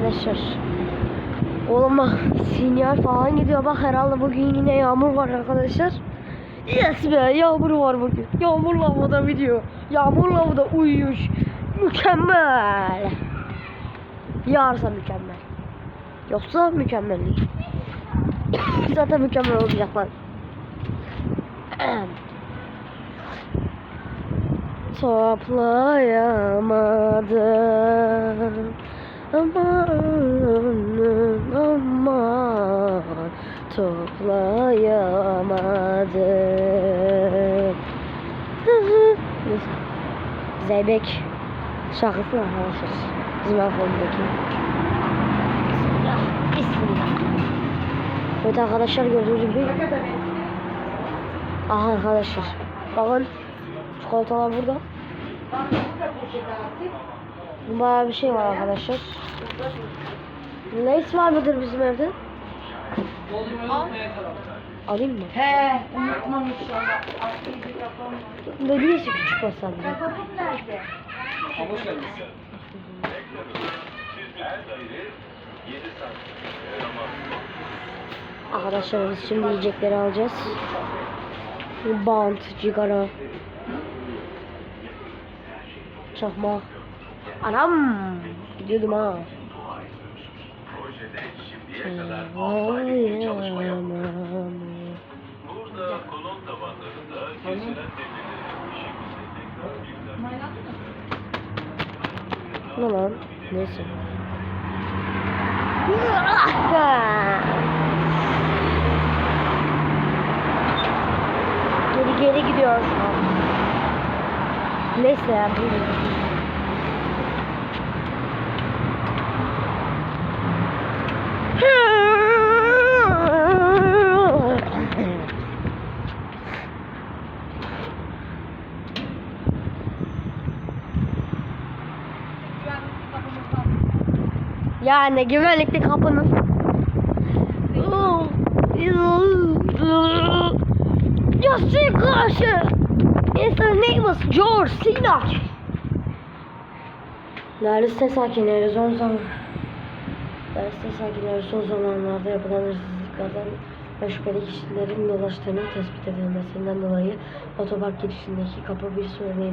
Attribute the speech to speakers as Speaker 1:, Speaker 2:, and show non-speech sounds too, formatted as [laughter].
Speaker 1: arkadaşlar. Oğlum bak sinyal falan gidiyor. Bak herhalde bugün yine yağmur var arkadaşlar. Yes be yağmur var bugün. Yağmurla havada video. Yağmurla havada uyuş. Mükemmel. Yağarsa mükemmel. Yoksa mükemmel değil. [coughs] Zaten mükemmel olacaklar. [coughs] Toplayamadım Aman aman Toplayamadım. [laughs] Zeybek şarkısı var arkadaşlar Bizim arkamızdaki. Bismillah Bismillah. Evet arkadaşlar gördüğünüz gibi Aha arkadaşlar Bakın Çikolatalar burada Bayağı bir şey var arkadaşlar Lace var mıdır bizim evde? Alayım mı?
Speaker 2: He, unutmamış ya.
Speaker 1: Ne niyeyse küçük olsam da. Arkadaşlar biz şimdi yiyecekleri alacağız. Bant, cigara. Çakma. Anam! Gidiyordum ha. Ne lan? Neyse. Geri geri gidiyor şu an. Neyse ya. Yani güvenlikli kapının. Justin karşı. His name was George Sinak. Laliste sakinleri son zaman Laliste sakinleri son zamanlarda yapılan hırsızlıklardan ve şüpheli kişilerin dolaştığını tespit edilmesinden dolayı otopark girişindeki kapı bir süre